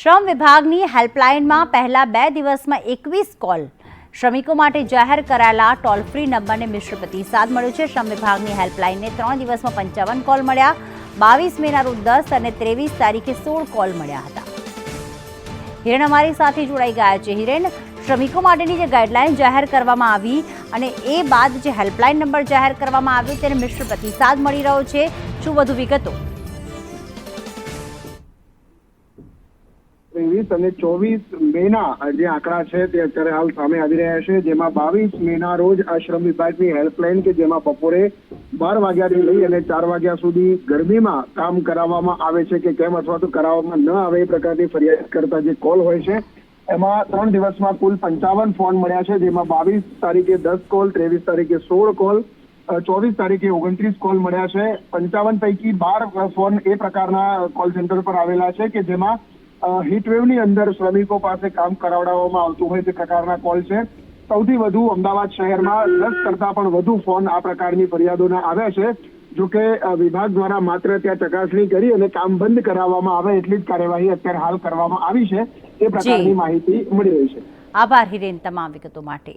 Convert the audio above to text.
શ્રમ વિભાગની હેલ્પલાઇનમાં પહેલા બે દિવસમાં એકવીસ કોલ. શ્રમિકો માટે જાહેર કરાયેલા ટોલ ફ્રી નંબરને મિશ્ર પ્રતિસાદ મળ્યો છે. શ્રમ વિભાગની હેલ્પલાઇનને ત્રણ દિવસમાં પંચાવન કોલ મળ્યા. બાવીસ મેના રોજ દસ અને ત્રેવીસ તારીખે સોળ કોલ મળ્યા હતા. હિરેન અમારી સાથે જોડાઈ ગયા છે. હિરેન, શ્રમિકો માટેની જે ગાઈડલાઇન જાહેર કરવામાં આવી અને એ બાદ જે હેલ્પલાઇન નંબર જાહેર કરવામાં આવ્યો, તેને મિશ્ર પ્રતિસાદ મળી રહ્યો છે. શું વધુ વિગતો? ત્રેવીસ અને ચોવીસ મેના જે આંકડા છે તે અત્યારે હાલ સામે આવી રહ્યા છે, જેમાં બાવીસ મેના રોજ આ શ્રમ વિભાગની હેલ્પલાઇન કે જેમાં બપોરે બાર વાગ્યાથી લઈ અને ચાર વાગ્યા સુધી ગરમીમાં કામ કરાવવામાં આવે છે કે કેમ અથવા તો કરાવવામાં ન આવે એ પ્રકારની ફરિયાદ કરતા જે કોલ હોય છે, એમાં ત્રણ દિવસમાં કુલ પંચાવન ફોન મળ્યા છે, જેમાં બાવીસ તારીખે દસ કોલ, ત્રેવીસ તારીખે સોળ કોલ ચોવીસ તારીખે ઓગણત્રીસ કોલ મળ્યા છે. પંચાવન પૈકી બાર ફોન એ પ્રકારના કોલ સેન્ટર પર આવેલા છે કે જેમાં હીટવેવની અંદર શ્રમિકો પાસે કામ કરાવડાવવામાં આવતું હોય તે પ્રકારના કોલ છે. સૌથી વધુ અમદાવાદ શહેરમાં દસ કરતા પણ વધુ ફોન આ પ્રકારની ફરિયાદોના આવ્યા છે. જો કે વિભાગ દ્વારા માત્ર ત્યાં ચકાસણી કરી અને કામ બંધ કરાવવામાં આવે એટલી જ કાર્યવાહી અત્યારે હાલ કરવામાં આવી છે. એ પ્રકારની માહિતી મળી રહી છે. આભાર હિરેન તમામ વિગતો માટે.